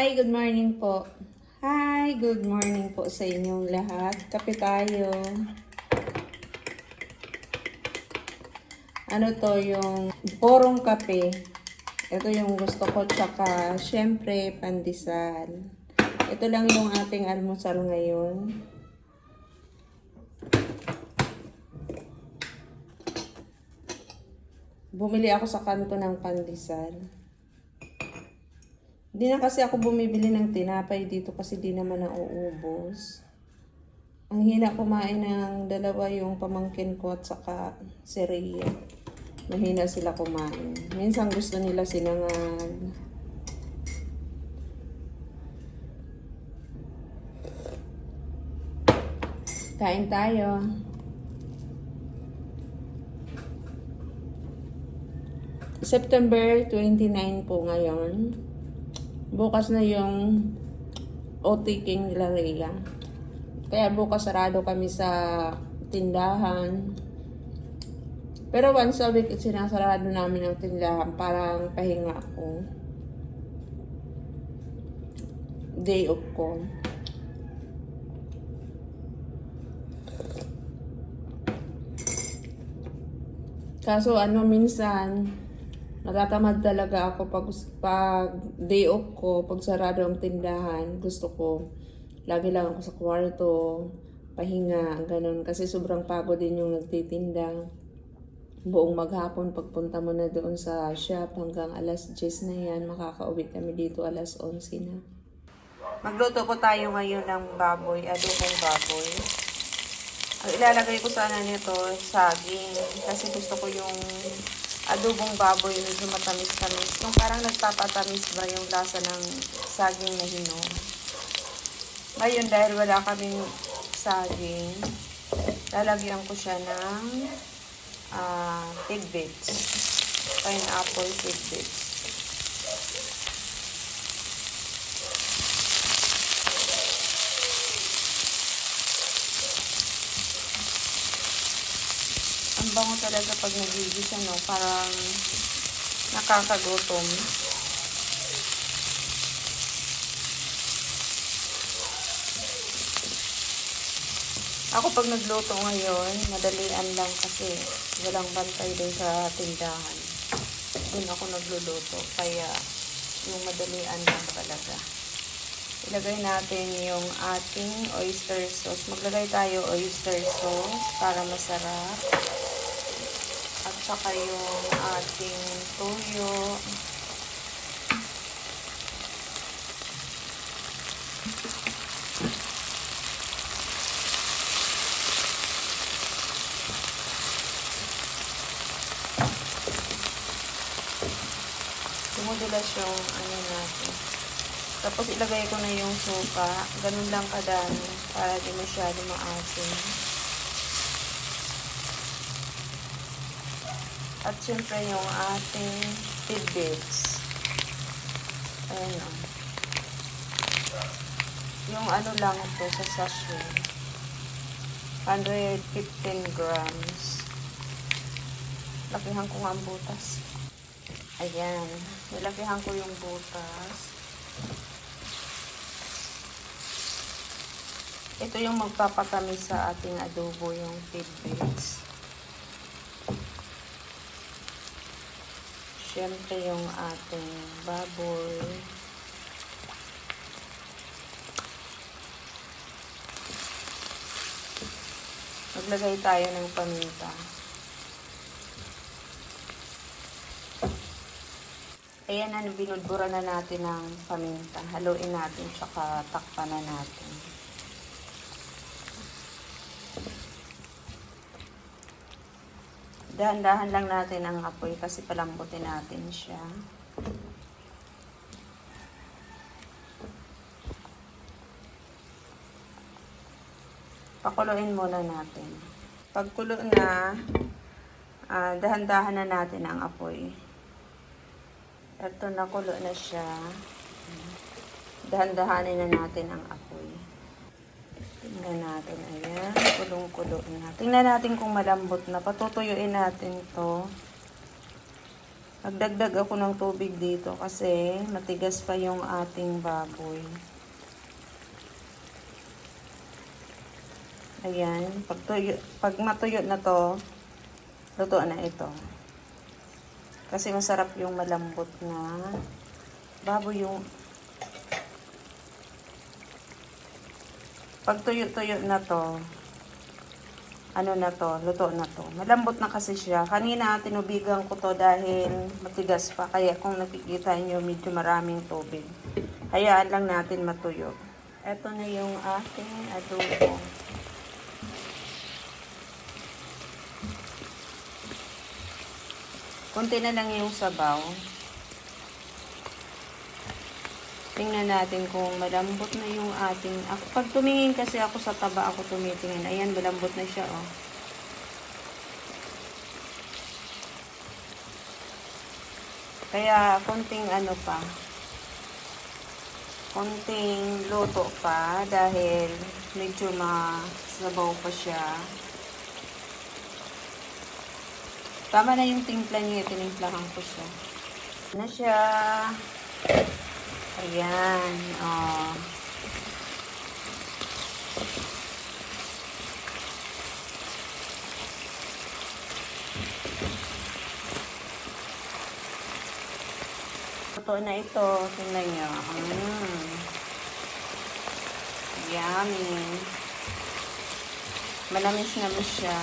Hi, good morning po. Hi, good morning po sa inyong lahat. Kape tayo. Ano to yung porong kape. Ito yung gusto ko. Tsaka, syempre, pandesal. Ito lang yung ating almusal ngayon. Bumili ako sa kanto ng pandesal. Hindi na kasi ako bumibili ng tinapay dito kasi di naman nauubos. Ang hina kumain ng dalawa yung pamangkin ko at saka si Rhea. Mahina sila kumain. Minsan gusto nila sinangag. Kain tayo. September 29 po ngayon. Bukas na yung OT King nila Rhea. Kaya bukas sarado kami sa tindahan. Pero once a week, sinasarado namin ang tindahan. Parang pahinga ako. Day off ko. Kaso ano, minsan, natatamad talaga ako pag, pag day off ko, pag sarado ang tindahan, gusto ko, lagi lang ako sa kwarto, pahinga, ganun. Kasi sobrang pagod din yung nagtitinda. Buong maghapon, pagpunta mo na doon sa shop hanggang alas 10 na yan, makakauwi kami dito alas 11 na. Magluto po tayo ngayon ng baboy, adobong baboy. Ang ilalagay ko sana nito, saging. Kasi gusto ko yung adobong baboy medyo matamis-tamis. Yung parang nagpapatamis ba yung lasa ng saging na hinog. Ngayon, dahil wala kaming saging, lalagyan ko siya ng uh, tidbits. Pineapple tidbits. Ang bango talaga pag nagigisa, no? Parang nakakagutom. Ako pag nagluto ngayon, madalian lang kasi walang bantay din sa tindahan. Doon ako nagluluto. Kaya yung madalian lang talaga. Ilagay natin yung ating oyster sauce. Maglagay tayo oyster sauce para masarap. Saka yung ating tuyo. Dumudulas yung ano natin. Tapos ilagay ko na yung suka. Ganun lang kadami para di masyado maasim. At syempre yung ating tidbits. Ayan o. Yung ano lang ito sa sachet. 115 grams. Lakihan ko nga ang butas. Ayan. Nilakihan ko yung butas. Ito yung magpapatamis sa ating adobo, yung tidbits. Siyempre yung ating baboy. Maglagay tayo ng paminta. Ayan na, binudbura na natin ng paminta. Haluin natin, tsaka takpan na natin. Dahan-dahan lang natin ang apoy kasi palambutin natin siya. Pakuluin muna natin. Pagkulo na, ah, dahan-dahan na natin ang apoy. Ito nakulo na siya. Dahan-dahanin na natin ang apoy. Tingnan natin. Ayan. Kulong-kulo na. Tingnan natin kung malambot na. Patutuyuin natin to. Nagdagdag ako ng tubig dito kasi matigas pa yung ating baboy. Ayan, pag, tuyo, pag matuyo na to, luto na ito. Kasi masarap yung malambot na baboy yung pag tuyo-tuyo na to, ano na to, luto na to. Malambot na kasi siya. Kanina tinubigan ko to dahil matigas pa. Kaya kung nakikita nyo, medyo maraming tubig. Hayaan lang natin matuyo. Ito na yung ating adobo. Kunti na lang yung sabaw. Tingnan natin kung malambot na yung ating... Ako, pag tumingin kasi ako sa taba, ako tumitingin. Ayan, malambot na siya, oh. Kaya, konting ano pa. Konting luto pa dahil medyo masabaw pa siya. Tama na yung timpla niya. Tinimplahan ko siya. Na siya. Ayan. Oh. Totoo na ito. Tingnan nyo. Mm. Yummy. Malamis naman siya.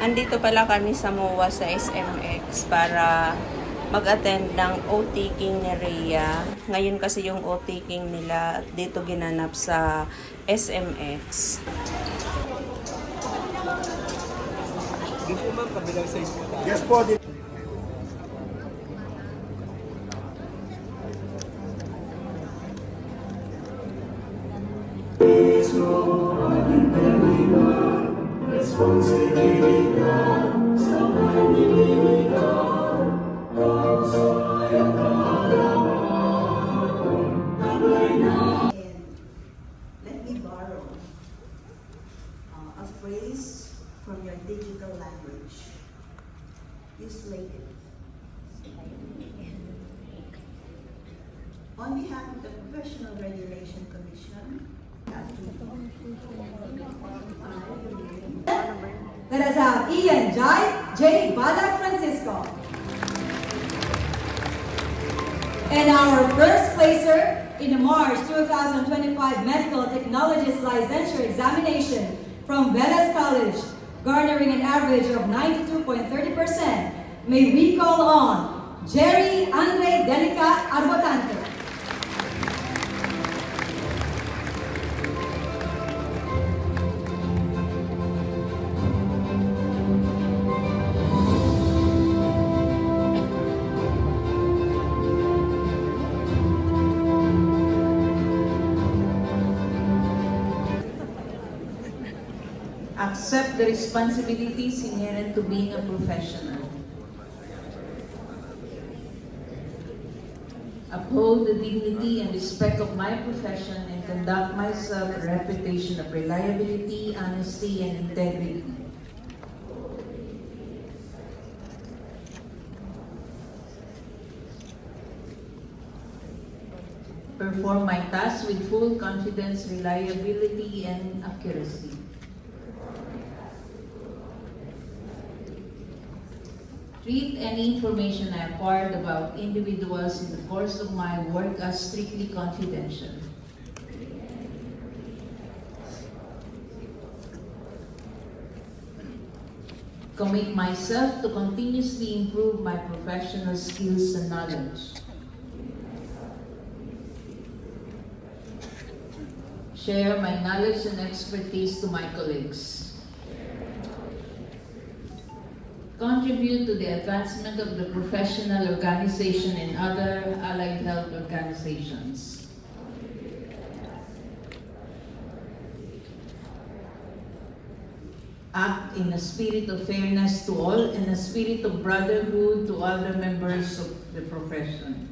Andito pala kami sa MOA sa SMX para mag-attend ng OT-king ni Rhea. Ngayon kasi yung OT-king nila dito ginanap sa SMX. Dito ma'am, kabilang po tayo. Yes po, dito. And Uh, from your digital language. You slate it. On behalf of the Professional Regulation Commission, Let us have Ian Jai, J. Bala Francisco. And our first placer in the March 2025 Medical Technologist Licensure Examination from Velas College, garnering an average of 92.30%, may we call on Jerry Andre accept the responsibilities inherent to being a professional. Uphold the dignity and respect of my profession and conduct myself a reputation of reliability, honesty, and integrity. Perform my tasks with full confidence, reliability, and accuracy. Treat any information I acquired about individuals in the course of my work as strictly confidential. Commit myself to continuously improve my professional skills and knowledge. Share my knowledge and expertise to my colleagues contribute to the advancement of the professional organization and other allied health organizations. Act in a spirit of fairness to all and a spirit of brotherhood to all the members of the profession.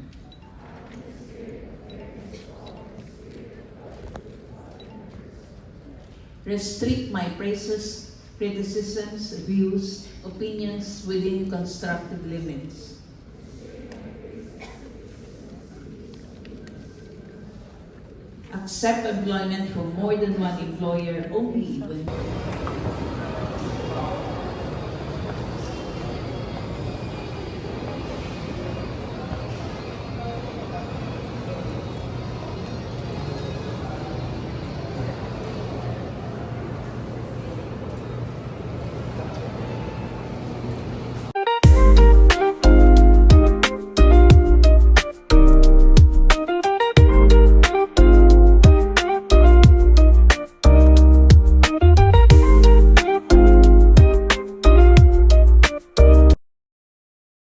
Restrict my praises criticisms, views, opinions within constructive limits. Accept employment from more than one employer only when